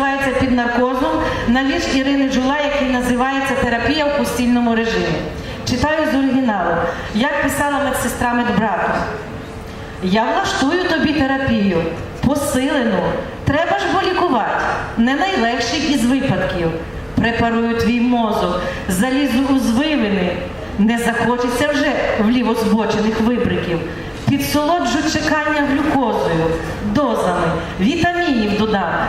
називається під наркозом на вірш Ірини Джула, який називається Терапія в постільному режимі. Читаю з оригіналу, як писала медсестра медбрату. Я влаштую тобі терапію, посилену. Треба ж бо лікувати, не найлегший із випадків. Препарую твій мозок, залізу у звивини. Не захочеться вже влівозбочених вибриків. Підсолоджу чекання глюкозою,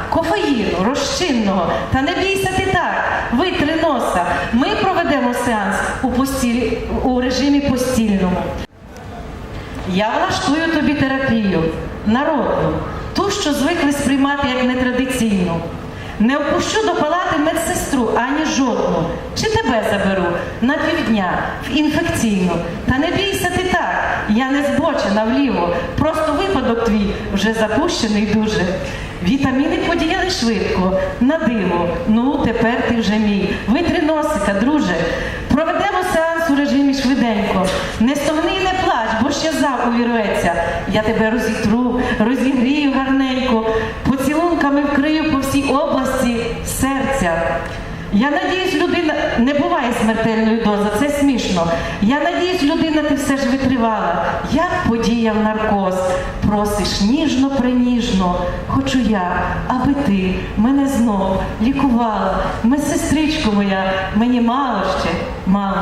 кофеїну, розчинного. Та не бійся ти так, витри носа. Ми проведемо сеанс у, постілі, у режимі постільному. Я влаштую тобі терапію народну, ту, що звикли сприймати як нетрадиційну. Не опущу до палати медсестру ані жодну. Чи тебе заберу на півдня в інфекційну. Та не бійся ти так, я не збочена вліво. Просто випадок твій вже запущений дуже. Вітаміни подіяли швидко, на диво. Ну, тепер ти вже мій. Витри носика, друже. Проведемо сеанс у режимі швиденько. Не стогни і не плач, бо ще зав увірветься. Я тебе розітру, розігрію гарненько, поцілунками вкрию по всій області серця. Я надіюсь, людина не буває смертельної дози, це. Я надіюсь, людина ти все ж витривала. Як подіяв наркоз, просиш ніжно приніжно, хочу я, аби ти мене знов лікувала. Медсестричко моя, мені мало ще, мало.